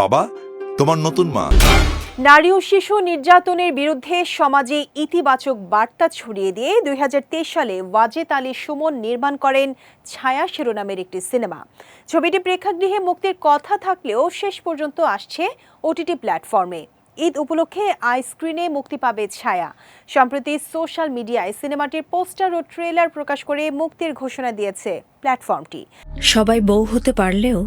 বাবা তোমার নতুন মা। নারী ও শিশু নির্যাতনের বিরুদ্ধে সমাজে ইতিবাচক বার্তা ছড়িয়ে দিয়ে দুই সালে ওয়াজেদ আলী সুমন নির্মাণ করেন ছায়া শিরোনামের একটি সিনেমা। ছবিটি প্রেক্ষাগৃহে মুক্তির কথা থাকলেও শেষ পর্যন্ত আসছে ওটিটি প্ল্যাটফর্মে। ঈদ উপলক্ষে আইস্ক্রিনে মুক্তি পাবে ছায়া। সম্প্রতি সোশ্যাল মিডিয়ায় সিনেমাটির পোস্টার ও ট্রেলার প্রকাশ করে মুক্তির ঘোষণা দিয়েছে প্ল্যাটফর্মটি। সবাই বউ হতে পারলেও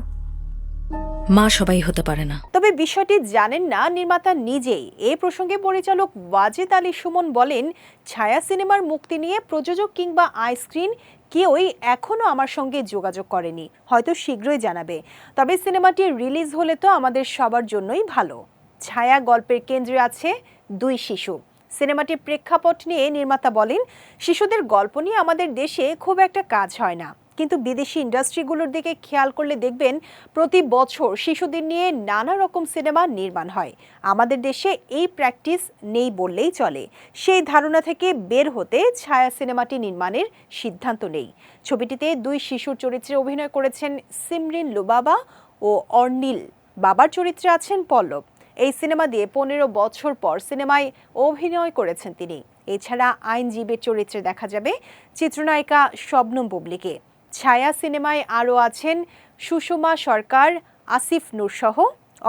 মা সবাই হতে পারে না। তবে বিষয়টি জানেন না নির্মাতা নিজেই। এ প্রসঙ্গে পরিচালক ওয়াজেদ আলী সুমন বলেন, ছায়া সিনেমার মুক্তি নিয়ে প্রযোজক কিংবা আইস্ক্রিন কেউই এখনও আমার সঙ্গে যোগাযোগ করেনি। হয়তো শীঘ্রই জানাবে। তবে সিনেমাটি রিলিজ হলে তো আমাদের সবার জন্যই ভালো। ছায়া গল্পের কেন্দ্রে আছে দুই শিশু। সিনেমাটির প্রেক্ষাপট নিয়ে নির্মাতা বলেন, শিশুদের গল্প নিয়ে আমাদের দেশে খুব একটা কাজ হয় না। কিন্তু বিদেশি ইন্ডাস্ট্রিগুলোর দিকে খেয়াল করলে দেখবেন প্রতি বছর শিশুদের নিয়ে নানা রকম সিনেমা নির্মাণ হয়। আমাদের দেশে এই প্র্যাকটিস নেই বললেই চলে। সেই ধারণা থেকে বের হতে ছায়া সিনেমাটি নির্মাণের সিদ্ধান্ত নেই। ছবিটিতে দুই শিশুর চরিত্রে অভিনয় করেছেন সিমরিন লুবাবা ও অর্নিল। বাবার চরিত্রে আছেন পল্লব। এই সিনেমা দিয়ে পনেরো বছর পর সিনেমায় অভিনয় করেছেন তিনি। এছাড়া আইনজীবীর চরিত্রে দেখা যাবে চিত্রনায়িকা শবনম বুবলিকে। ছায়া সিনেমায় আরও আছেন সুষমা সরকার আসিফ নূরসহ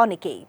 অনেকেই।